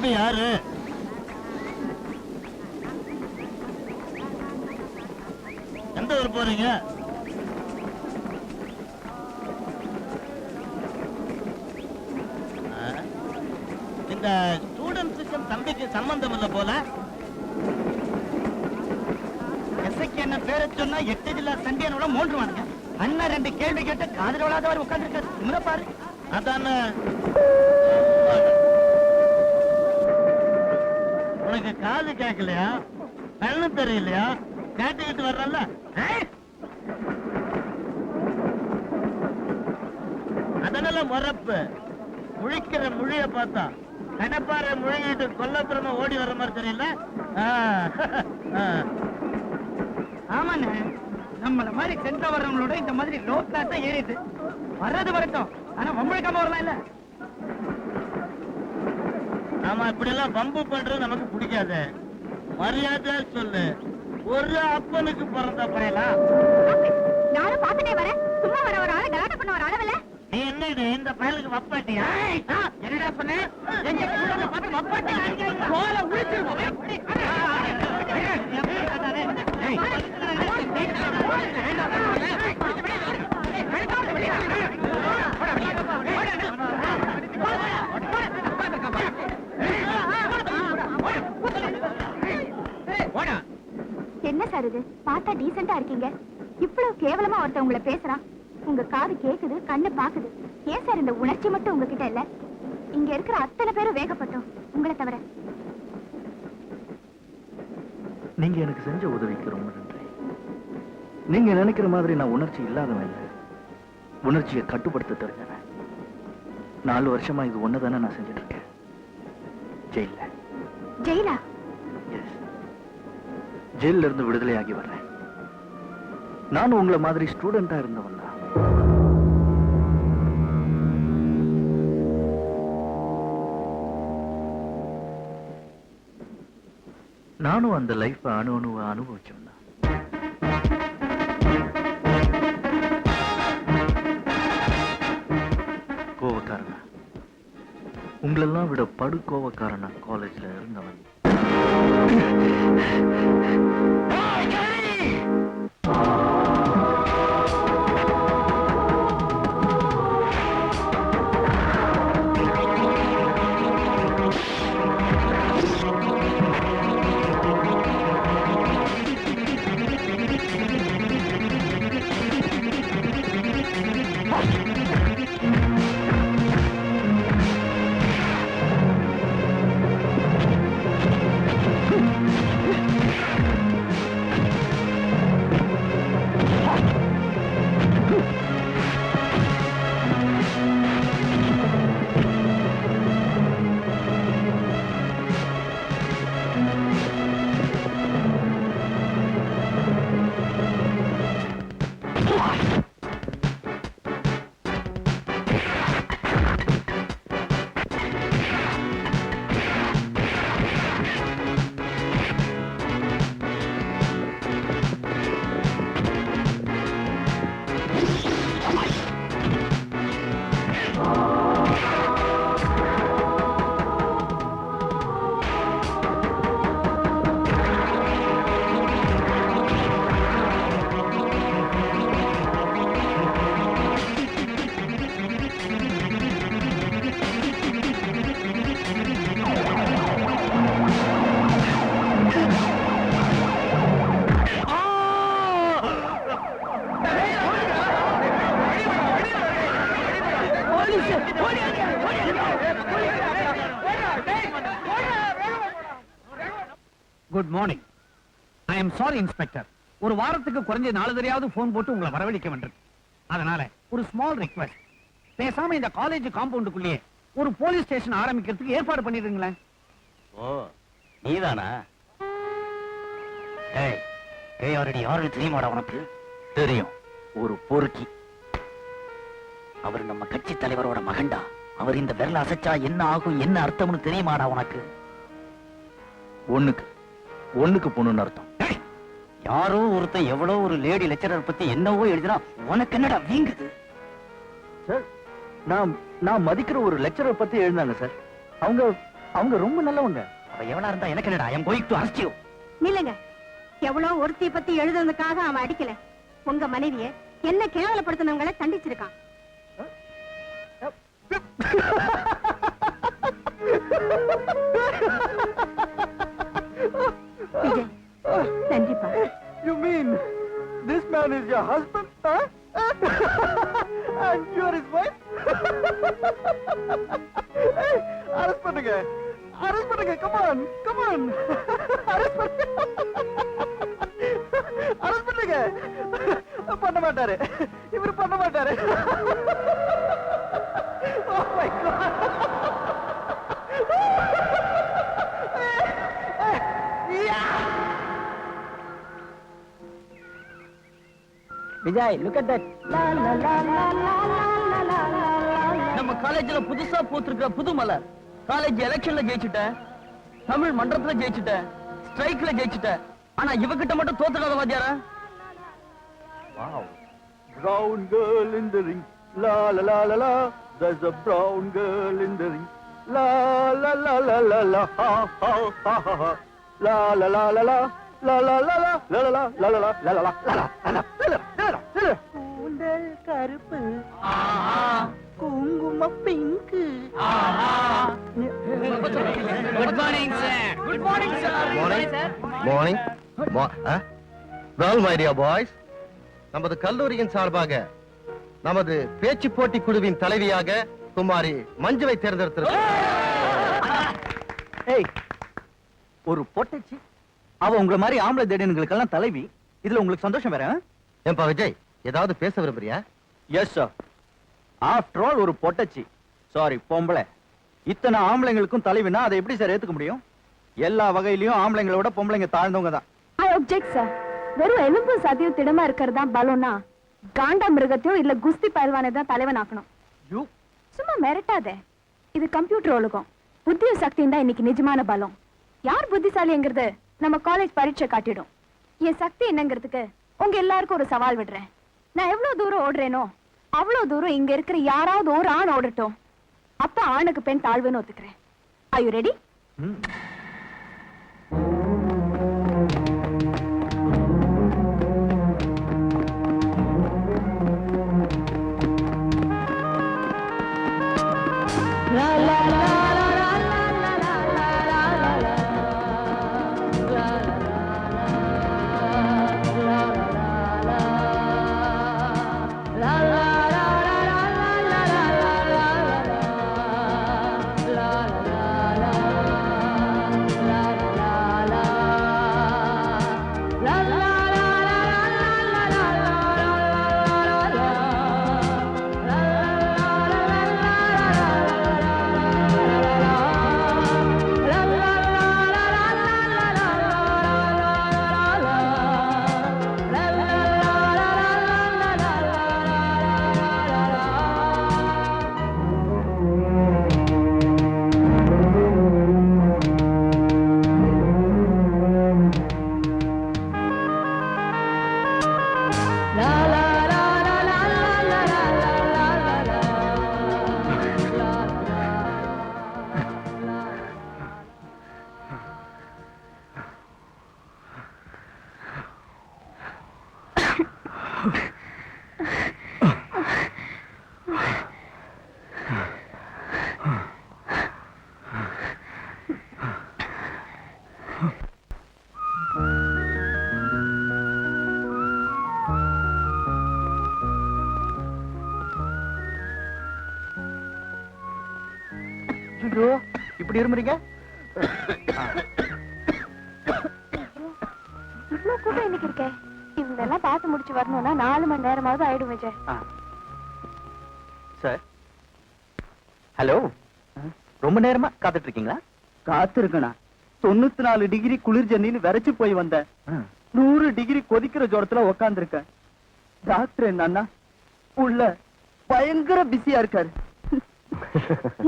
தம்பி யாரு? எந்த ஊர் போறீங்க? இந்த ஸ்டூடெண்ட்ஸுக்கும் தம்பிக்கு சம்பந்தம் இல்லை போல. எஸ்ஐக்கு என்ன பேரை சொன்னா எட்டு ஜில்லா சண்டியனோட மூன்று வானுங்க அண்ணன் ரெண்டு கேள்வி கேட்டு காதல் விழாதவர் உட்கார்ந்துருக்காரு. பாரு. அதானே? உனக்கு காது கேட்கலையா? கண்ணு தெரியலையா? கேட்டுக்கிட்டு வர்றல்ல. அதனால முறப்பு. முழிக்கிற முழிய பார்த்தா கணப்பாறை முழுகிட்டு கொல்லப்புறமா ஓடி வர மாதிரி தெரியல. ஆமாண்ணே. நம்மள மாதிரி சென்ற வர்றவங்களோட இந்த மாதிரி லோ கிளாஸ் தான் ஏறிட்டு வர்றது வரட்டும் ஆனா வம்பழுக்காம வரலாம் இல்ல. நாம இப்படி எல்லாம் பம்பு பண்றது நமக்கு பிடிக்காது. மரியாதை சொல்லு. ஒரு அப்பனுக்கு பிறந்த பையலாம் நானும் பாத்துட்டே வரேன். சும்மா வர ஒரு ஆளு கலாட்டம் பண்ண ஒரு அளவுல நீ என்ன இது? இந்த பயலுக்கு வப்பாட்டியா? என்னடா சொன்ன எங்க பார்த்து வப்பாட்டி கோல டீசெண்டா இருக்கீங்க? இவ்வளவு கேவலமா ஒருத்தன் உங்களை பேசுறான் உங்க காது கேக்குது கண்ணு பாக்குது. ஏன் சார் இந்த உணர்ச்சி மட்டும் உங்ககிட்ட இல்ல? இங்க இருக்கிற அத்தனை பேரும் வேகப்பட்டோம். உங்களை தவிர. நீங்க எனக்கு செஞ்ச உதவிக்கு ரொம்ப நன்றி. நீங்க நினைக்கிற மாதிரி நான் உணர்ச்சி இல்லாதவன் இல்லை. உணர்ச்சியை கட்டுப்படுத்த தெரிஞ்சவன். நாலு வருஷமா இது ஒண்ணுதானே நான் செஞ்சுட்டு இருக்கேன் ஜெயில? ஜெயிலா ஜெயில இருந்து விடுதலையாகி வர்றேன். நானும் உங்களை மாதிரி ஸ்டூடெண்டா இருந்தவன் தான் நானும் அந்த லைஃப் அணு அணுவை அனுபவிச்சவன் தான் கோவக்காரனா. உங்களெல்லாம் விட படு கோவக்காரனா காலேஜ்ல இருந்தவன். ஐ எம் சாரி இன்ஸ்பெக்டர் ஒரு வாரத்துக்கு குறைஞ்ச நாலு தடையாவது போன் போட்டு உங்களை வரவழைக்க வேண்டியிருக்கு அதனால ஒரு ஸ்மால் ரிக்வெஸ்ட் பேசாம இந்த காலேஜ் காம்பவுண்டுக்குள்ளேயே ஒரு போலீஸ் ஸ்டேஷன் ஆரம்பிக்கிறதுக்கு ஏற்பாடு பண்ணிடுங்களேன். ஓ நீதானா? ஏய் ஏய் அவரடி யாருன்னு தெரியுமாடா உனக்கு? தெரியும். ஒரு பொறுக்கி. அவர் நம்ம கட்சி தலைவரோட மகன்டா. அவர் இந்த விரல அசைச்சா என்ன ஆகும் என்ன அர்த்தம்னு தெரியுமாடா உனக்கு? ஒண்ணுக்கு ஒண்ணுக்கு பொண்ணுன்னு அர்த்தம். யாரோ ஒருத்தன் எவ்வளோ ஒரு லேடி லெக்சரர் பத்தி என்னவோ எழுதினா உனக்கு என்னடா வீங்குது சார் நான் நான் மதிக்கிற ஒரு லெக்சரர் பத்தி எழுந்தாங்க சார். அவங்க அவங்க ரொம்ப நல்லவங்க. அவ எவனா இருந்தா எனக்கு என்னடா I am going to arrest you நில்லுங்க. எவ்வளவு ஒருத்திய பத்தி எழுதுனதுக்காக அவன் அடிக்கல. உங்க மனைவிய என்ன கேவலப்படுத்தினவங்களை தண்டிச்சிருக்கான். Vijay mean? This man is your husband, huh? And, and you're his wife? hey, arrest பண்ணுங்க arrest பண்ணுங்க come on come on arrest பண்ணுங்க arrest பண்ணுங்க பண்ண மாட்டாரு இவர் பண்ண மாட்டாரு விஜய் லுக் அட் தட் நம்ம காலேஜ்ல புதுசா பூத்திருக்கிற புது மலர் காலேஜ் எலெக்ஷன்ல ஜெயிச்சுட்டேன் தமிழ் மன்றத்துல ஜெயிச்சுட்டேன் ஸ்ட்ரைக்ல ஜெயிச்சுட்டேன் ஆனா இவகிட்ட மட்டும் தோத்துடாத வாத்தியாரா Wow. Brown girl in the ring. La la la la la. There's a brown girl in the ring. La la la la la la. Ha ha ha ha ha. La la la la la. La la la la. La la la la la la la la la la la la la la la la. கூந்தல் கருப்பு. குங்கும pink good morning sir good morning sir Morning. Morning well my dear boys நமது கல்லூரியின் சார்பாக நமது பேச்சு போட்டி குழுவின் தலைவியாக குமாரி மஞ்சுவை தேர்ந்தெடுத்திருக்கிறோம் ஏய் ஒரு பொட்டச்சி. அவ உங்கள மாதிரி ஆம்பளை தேடினுங்களுக்கெல்லாம் தலைவி. இதுல உங்களுக்கு சந்தோஷம் வேற ஏன்பா விஜய் ஏதாவது பேச விரும்புறியா? எஸ் சார் ஆஃப்டர் ஆல் ஒரு பொட்டச்சி. சாரி பொம்பளை. இத்தனை ஆம்பளைங்களுக்கும் தலைவினா அதை எப்படி சார் ஏத்துக்க முடியும்? எல்லா வகையிலயும் ஆம்பளைங்களை விட பொம்பளைங்க தாழ்ந்தவங்க தான். ஐ ஒப்ஜெக்ட் சார் வெறும் எலும்பு சதியும் திடமா இருக்கிறதா பலம்னா காண்டா மிருகத்தையோ இல்ல குஸ்தி பயில்வானை தான் தலைவன் ஆக்கணும் யூ சும்மா மிரட்டாதே. இது கம்ப்யூட்டர் உலகம். புத்தியும் சக்தியும் தான் இன்னைக்கு நிஜமான பலம். யார் புத்திசாலிங்கிறது நம்ம காலேஜ் பரீட்சை காட்டிடும். என் சக்தி என்னங்கிறதுக்கு உங்க எல்லாருக்கும் ஒரு சவால் விடுறேன். நான் எவ்வளவு தூரம் ஓடுறேனோ அவ்வளவு தூரம் இங்க இருக்கிற யாராவது ஒரு ஆண் ஓடட்டும். அப்ப ஆணுக்கு பெண் தாழ்வுன்னு ஒத்துக்கிறேன். ஐ யூ ரெடி ஐயோ இப்படி இருமுறீங்க இவ்வளவு கூட இருக்கேன் இவங்க எல்லாம் பார்த்து முடிச்சு வரணும்னா நாலு மணி நேரமாவது ஆயிடும் விஜய். சார். ஹலோ. ரொம்ப நேரமா காத்துட்டு இருக்கீங்களா காத்திருக்கணா தொண்ணூத்தி நாலு டிகிரி குளிர் ஜன்னின்னு விரைச்சு போய் வந்தேன். நூறு டிகிரி கொதிக்கிற ஜோரத்துல உக்காந்துருக்கேன். டாக்டர் என்னன்னா உள்ள பயங்கர பிஸியா இருக்காரு.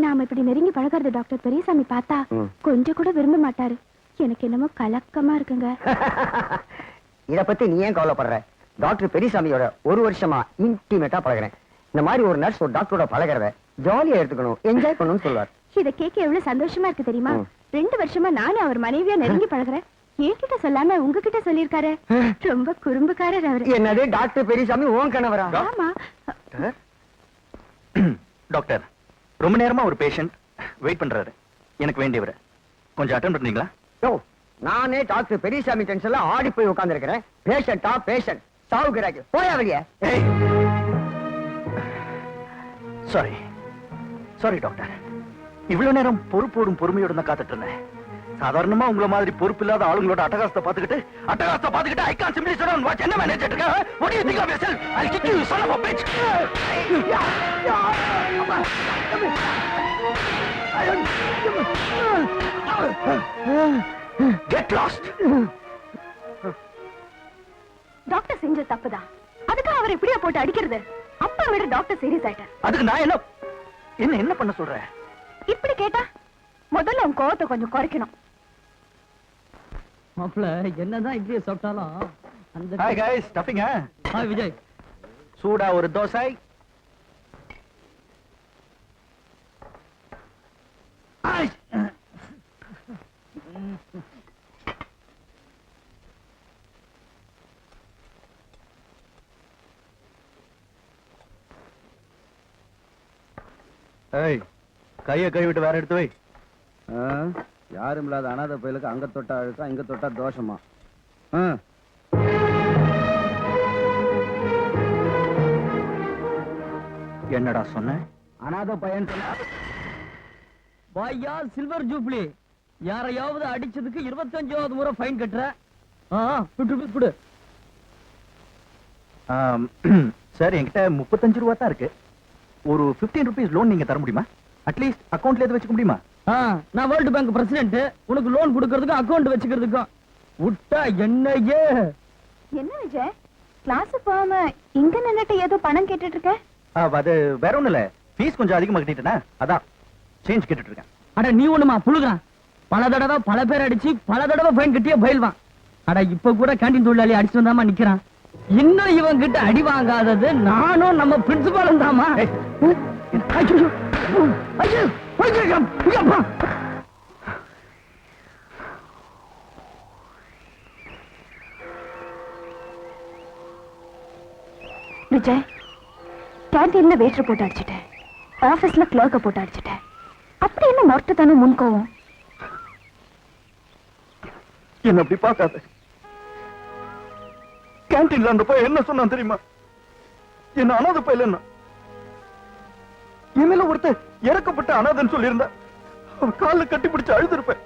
நாம இப்படி நெருங்கி பழகிறது டாக்டர் பெரியசாமி பார்த்தா கொஞ்சம் கூட விரும்ப மாட்டாரு. எனக்கு என்னமோ கலக்கமா இருக்குங்க. இத பத்தி நீ ஏன் கவலைப்படுற? டாக்டர் பெரியசாமியோட ஒரு வருஷமா இன்டிமேட்டா பழகுறேன். இந்த மாதிரி ஒரு நர்ஸ் ஒரு டாக்டரோட பழகுறத ஜாலியா எடுத்துக்கணும் என்ஜாய் பண்ணணும்னு சொல்லுவார். இத கேட்க எவ்வளவு சந்தோஷமா இருக்கு தெரியுமா. ரெண்டு வருஷமா நானும் அவர் மனைவியா நெருங்கி பழகுறேன். என்கிட்ட சொல்லாம உங்ககிட்ட சொல்லியிருக்காரு. ரொம்ப குறும்புக்காரர் அவரு. என்னது டாக்டர் பெரியசாமி ஓன் கணவரா? ஆமா. டாக்டர். ரொம்ப நேரமா ஒரு பேஷண்ட் வெயிட் பண்றாரு. எனக்கு வேண்டியவர். கொஞ்சம் அட்டன் பண்றீங்களா யோ நானே டாக்டர் பெரியசாமி டென்ஷன்ல ஆடி போய் உட்கார்ந்திருக்கிறேன். பேஷண்டா பேஷண்ட் சாவுகிறாங்க போயா வெளியே? சாரி சாரி டாக்டர் இவ்வளவு நேரம் பொறுப்போடும் பொறுமையோட தான் காத்துட்டு இருந்தேன். சாதாரணமா உங்கள மாதிரி பொறுப்பு இல்லாத ஆளுங்களோட அட்டகாசத்தை பாத்துக்கிட்டு அட்டகாசத்தை பாத்துக்கிட்டு ஐ கான் சிம்பிளி சொல்ல வாட்ச் என்ன மேனேஜர் இருக்க? What you think of yourself I kick you son of a bitch. Get lost doctor செஞ்ச தப்புதான் அதுக்கு அவர் இப்படியா போட்டு அடிக்கிறது அப்பா விட டாக்டர் சீரியஸ் ஆயிட்டார் அதுக்கு நான் என்ன என்ன என்ன பண்ண சொல்றேன் இப்படி கேட்டா முதல்ல உன் கோவத்தை கொஞ்சம் குறைக்கணும் மாப்பிள என்னதான் இட்லியை சாப்பிட்டாலும் அந்த ஹாய் गाइस ஸ்டஃபிங்க ஹாய் விஜய் சூடா ஒரு தோசை ஆய். ஏய் கைய கழுவிட்டு வேற எடுத்து வை. யாரும் இல்லாத அனாதை பயலுக்கு அங்க தொட்டா அழுக்கா இங்க தொட்டா தோஷமா. என்னடா சொன்ன? அனாதை பையன் சொன்னா வாயா சில்வர் ஜூப்ளி. யாரையாவது அடிச்சதுக்கு இருபத்தஞ்சாவது முறை ஃபைன் கட்டுற. ஆ குடு குடு, சார் என்கிட்ட முப்பத்தஞ்சு ரூபா தான் இருக்கு. ஒரு 15 ருபீஸ் லோன் நீங்க தர முடியுமா? அட்லீஸ்ட் அக்கவுண்ட்ல எது வச்சுக்க முடியுமா? ஆ நான் வேர்ல்டு பேங்க் பிரசிடென்ட் உனக்கு லோன் கொடுக்கறதுக்கும் அக்கவுண்ட் வச்சுக்கிறதுக்கும். விட்டா என்னையே? என்ன விஜய்? கிளாஸ் போகாம இங்க நின்னுட்டு ஏதோ பணம் கேட்டுட்டு இருக்க ஆ, அது வேற ஒண்ணும் இல்ல ஃபீஸ் கொஞ்சம் அதிகமா கட்டிட்டேனா? அதான். சேஞ்ச் கேட்டுட்டு இருக்கேன் அட நீ ஒண்ணுமா? புழுகிறான் பல தடவை பல பேர் அடிச்சு பல தடவை ஃபைன் கட்டியே பயில்வான் அட இப்ப கூட கேண்டீன் தொழிலாளி அடிச்சு வந்தாமா நிக்கிறான். இன்னும் இவன் கிட்ட அடி வாங்காதது நானும் நம்ம பிரின்சிபாலும் தாமா விஜய் கேண்டீன்ல போட்டு அடிச்சிட்டேன். ஆபீஸ்ல கிளர்க்க போட்டு அடிச்சிட்டேன். அப்படி என்ன மொரட்டுத்தனம் முன்கோவம்? என்ன அப்படி பார்க்காத. கேன்டீன்ல அந்த பையன் என்ன சொன்னான் தெரியுமா? என்ன அனாதை பையலன்னா என்ன என்ன ஒருத்தர் இறக்கப்பட்ட அனாதைன்னு சொல்லியிருந்தா அவன் காலில் கட்டி பிடிச்சு அழுதுருப்பேன்.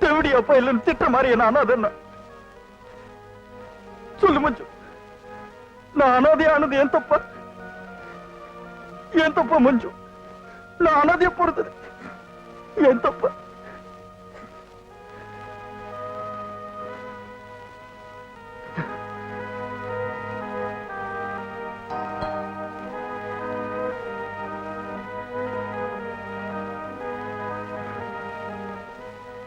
தேவடி அப்பா இல்லைன்னு திட்ட மாதிரி என்ன அனாதைன்னா? சொல்லு மச்சு நான் அனாதையானது என் தப்பா? என் தப்பா மஞ்சு நான் அனாதையா போறது என் தப்பா?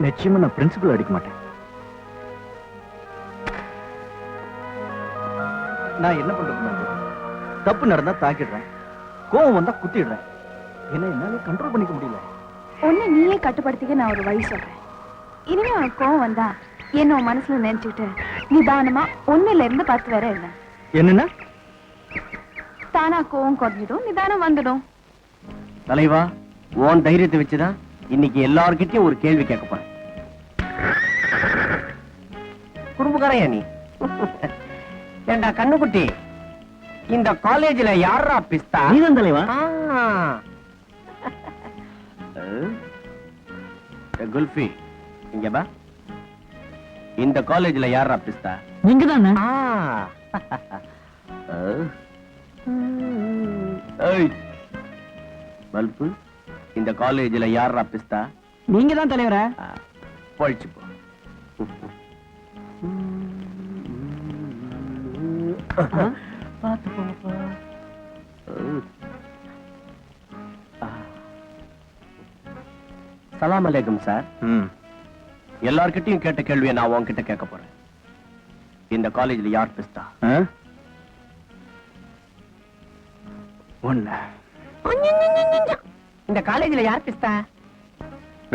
நிச்சயமா நான் பிரின்சிபல் அடிக்க மாட்டேன். நான் என்ன பண்றது? தப்பு நடந்தா தாக்கிடுறேன். கோவம் வந்தா குத்திடுறேன். என்ன என்னால கண்ட்ரோல் பண்ணிக்க முடியல. உன்னை நீயே கட்டுப்படுத்திக்க நான் ஒரு வழி சொல்றேன். இனிமே உனக்கு கோவம் வந்தா என்ன உன் மனசுல நினைச்சுக்கிட்டு நிதானமா ஒண்ணுல இருந்து பத்து வரை இல்லை என்னன்னா? தானா கோவம் குறைஞ்சிடும் நிதானம் வந்துடும். தலைவா உன் தைரியத்தை வச்சுதான் இன்னைக்கு எல்லார்கிட்டயும் ஒரு கேள்வி கேட்க போறேன். குறும்புக்காரையா நீ? ஏண்டா கண்ணுக்குட்டி இந்த காலேஜ்ல யாரா பிஸ்தா? நீதான் தலைவா? குல்ஃபி இங்க பா இந்த காலேஜ்ல யாரா பிஸ்தா? நீங்க தானே பல்பு இந்த காலேஜ்ல யாரா பிஸ்தா? நீங்க தான் தலைவரா பொழிச்சு போ. பார்த்து போப்பா சலாம் அலைக்கும் சார். எல்லார்கிட்டயும் கேட்ட கேள்வியை நான் உன்கிட்ட கேட்க போறேன். இந்த காலேஜ்ல யார் பிஸ்தா ஒண்ணு. இந்த காலேஜ்ல யார் பிஸ்தா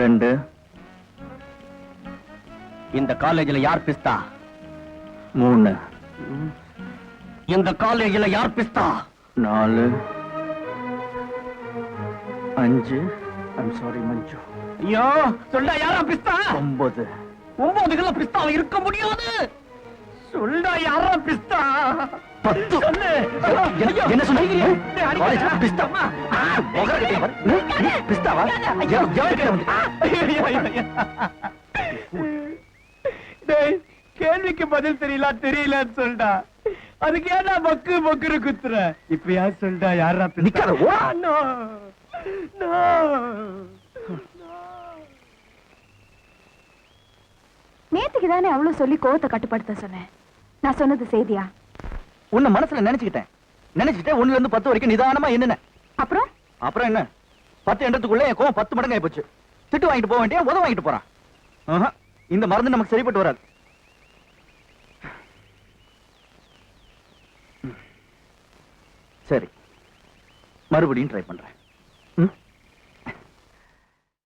ரெண்டு. இந்த காலேஜ்ல யார் பிஸ்தா? மூணு. இந்த காலேஜ்ல யார் பிஸ்தா? நாலு. அஞ்சு. I'm sorry Manju. ஐயோ சொல்டா யாரா பிஸ்தா? ஒன்பது ஒன்பது கிலோ பிஸ்தா இருக்க முடியாது. சொல்டா யாரா பிஸ்தா? பத்து. என்ன- சொன்னீங்க? காலேஜ் பிஸ்தா. முகரக்கட்டையா பாரு. நீ பிஸ்தாவா? கேள்விக்கு பதில் தெரியல தெரியலன்னு சொல்டா. அதுக்கு ஏன்டா பக்கு பக்குன்னு குத்துற? இப்ப யார் சொல்டா? யாரா நிக்காத, ஓடா. நோ நோ நேத்துக்கு தானே அவ்வளவு சொல்லி கோவத்தை கட்டுப்படுத்த சொன்னேன். நான் சொன்னது செய்தியா? உன்னை மனசுல நினைச்சுக்கிட்டேன். நினைச்சுக்கிட்டேன் ஒண்ணுல இருந்து பத்து வரைக்கும் நிதானமா என்னென்ன அப்புறம்? அப்புறம் என்ன? பத்து எண்ணத்துக்குள்ள என் கோவம் பத்து மடங்கு ஆயிப்போச்சு திட்டு வாங்கிட்டு போக வேண்டிய உதவ வாங்கிட்டு போறான். இந்த மருந்து நமக்கு சரிப்பட்டு வராது. சரி. மறுபடியும் ட்ரை பண்றேன். ம்?